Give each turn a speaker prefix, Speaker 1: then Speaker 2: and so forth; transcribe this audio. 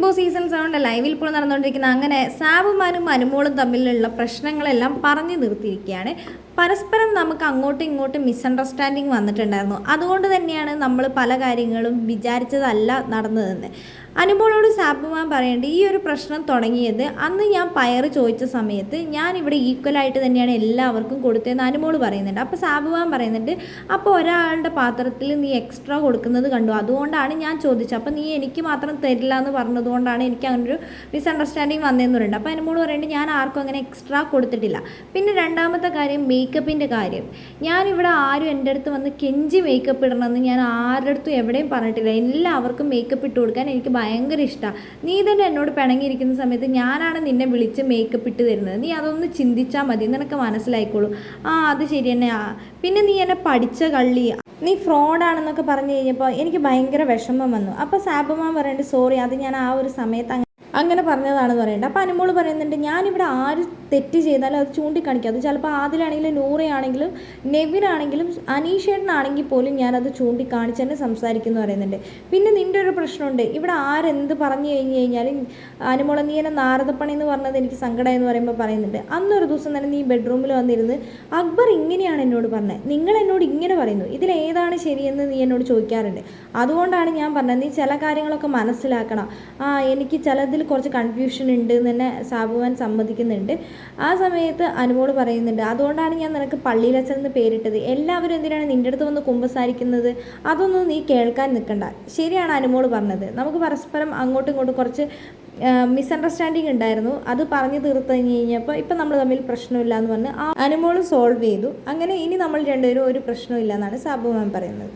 Speaker 1: Big boss season സെവന്റെ ലൈവിൽ ഇപ്പോൾ നടന്നുകൊണ്ടിരിക്കുന്ന അങ്ങനെ സാബുമാനും അനുമോളും തമ്മിലുള്ള പ്രശ്നങ്ങളെല്ലാം പറഞ്ഞു നിർത്തിയിരിക്കുകയാണ്. പരസ്പരം നമുക്ക് അങ്ങോട്ടും ഇങ്ങോട്ടും മിസ്അണ്ടർസ്റ്റാൻഡിങ് വന്നിട്ടുണ്ടായിരുന്നു. അതുകൊണ്ട് തന്നെയാണ് നമ്മൾ പല കാര്യങ്ങളും വിചാരിച്ചതല്ല നടന്നതെന്ന്. അനുമോളോട് സാബുമാൻ പറയേണ്ടത് ഈ ഒരു പ്രശ്നം തുടങ്ങിയത് അന്ന് ഞാൻ പയർ ചോദിച്ച സമയത്ത് ഞാൻ ഇവിടെ ഈക്വലായിട്ട് തന്നെയാണ് എല്ലാവർക്കും കൊടുത്തതെന്ന് അനുമോൾ പറയുന്നുണ്ട്. അപ്പോൾ സാബുമാൻ പറയുന്നുണ്ട് അപ്പോൾ ഒരാളുടെ പാത്രത്തിൽ നീ എക്സ്ട്രാ കൊടുക്കുന്നത് കണ്ടു. അതുകൊണ്ടാണ് ഞാൻ ചോദിച്ചത്. അപ്പോൾ നീ എനിക്ക് മാത്രം തരില്ല എന്ന് പറഞ്ഞതുകൊണ്ടാണ് എനിക്ക് അങ്ങനെ ഒരു മിസ്അണ്ടർസ്റ്റാൻഡിങ് വന്നതെന്ന് പറയുന്നത്. അപ്പോൾ അനുമോൾ പറയുന്നുണ്ട് ഞാൻ ആർക്കും അങ്ങനെ എക്സ്ട്രാ കൊടുത്തിട്ടില്ല. പിന്നെ രണ്ടാമത്തെ കാര്യം മേക്കപ്പിന്റെ കാര്യം. ഞാനിവിടെ ആരും എന്റെ അടുത്ത് വന്ന് കെഞ്ചി മേക്കപ്പ് ഇടണമെന്ന് ഞാൻ ആരുടെ അടുത്തും എവിടെയും പറഞ്ഞിട്ടില്ല. എല്ലാവർക്കും മേക്കപ്പ് ഇട്ട് കൊടുക്കാൻ എനിക്ക് ഭയങ്കര ഇഷ്ടമാണ് നീ തന്നെ എന്നോട് പിണങ്ങിയിരിക്കുന്ന സമയത്ത് ഞാനാണ് നിന്നെ വിളിച്ച് മേക്കപ്പ് ഇട്ട് തരുന്നത്. നീ അതൊന്ന് ചിന്തിച്ചാൽ മതി നിനക്ക് മനസ്സിലായിക്കോളൂ. ആ അത് ശരി തന്നെ. ആ പിന്നെ നീ എന്നെ പഠിച്ച കള്ളി. നീ ഫ്രോഡാണെന്നൊക്കെ പറഞ്ഞു കഴിഞ്ഞപ്പോൾ എനിക്ക് ഭയങ്കര വിഷമം വന്നു. അപ്പോൾ സാബുമാൻ പറയുന്നുണ്ട് സോറി അത് ഞാൻ ആ ഒരു സമയത്ത് അങ്ങനെ പറഞ്ഞതാണെന്ന് പറയുന്നുണ്ട്. അപ്പോൾ അനുമോൾ പറയുന്നുണ്ട് ഞാനിവിടെ ആര് തെറ്റ് ചെയ്താലും അത് ചൂണ്ടിക്കാണിക്കും അത് ചിലപ്പോൾ ആദിലാണെങ്കിലും നൂറയാണെങ്കിലും നെവിനാണെങ്കിലും അനീഷേട്ടനാണെങ്കിൽ പോലും ഞാനത് ചൂണ്ടിക്കാണിച്ച് തന്നെ സംസാരിക്കുന്നു പറയുന്നുണ്ട്. പിന്നെ നിന്റെ ഒരു പ്രശ്നമുണ്ട്. ഇവിടെ ആരെന്ത് പറഞ്ഞു കഴിഞ്ഞ് കഴിഞ്ഞാൽ അനുമോൾ നീ എന്നെ നാരദപ്പണി എന്ന് പറഞ്ഞത് എനിക്ക് സങ്കടം എന്ന് പറയുമ്പോൾ പറയുന്നുണ്ട്. അന്നൊരു ദിവസം തന്നെ നീ ബെഡ്റൂമിൽ വന്നിരുന്ന് അക്ബർ ഇങ്ങനെയാണ് എന്നോട് പറഞ്ഞത് നിങ്ങൾ എന്നോട് ഇങ്ങനെ പറയുന്നു. ഇതിലേതാണ് ശരിയെന്ന് നീ എന്നോട് ചോദിക്കാറുണ്ട്. അതുകൊണ്ടാണ് ഞാൻ പറഞ്ഞത് നീ ചില കാര്യങ്ങളൊക്കെ മനസ്സിലാക്കണം. ആ എനിക്ക് ചിലതിൽ കുറച്ച് കൺഫ്യൂഷൻ ഉണ്ട് എന്ന് തന്നെ സാബുവാൻ സമ്മതിക്കുന്നുണ്ട്. ആ സമയത്ത് അനുമോട് പറയുന്നുണ്ട് അതുകൊണ്ടാണ് ഞാൻ നിനക്ക് പള്ളിയിലച്ഛൻ എന്ന് പേരിട്ടത്. എല്ലാവരും എന്തിനാണ് നിന്റെ അടുത്ത് വന്ന് കുമ്പസാരിക്കുന്നത്? അതൊന്നും നീ കേൾക്കാൻ നിൽക്കണ്ട. ശരിയാണ് അനുമോൾ പറഞ്ഞത്. നമുക്ക് പരസ്പരം അങ്ങോട്ടും ഇങ്ങോട്ടും കുറച്ച് മിസ്അണ്ടർസ്റ്റാൻഡിങ് ഉണ്ടായിരുന്നു. അത് പറഞ്ഞു തീർത്ത് കഴിഞ്ഞ് കഴിഞ്ഞപ്പോൾ ഇപ്പം നമ്മൾ തമ്മിൽ പ്രശ്നമില്ല എന്ന് പറഞ്ഞ് ആ അനുമോൾ സോൾവ് ചെയ്തു. അങ്ങനെ ഇനി നമ്മൾ രണ്ടുപേരും ഒരു പ്രശ്നമില്ല എന്നാണ് സാബു മാം പറയുന്നത്.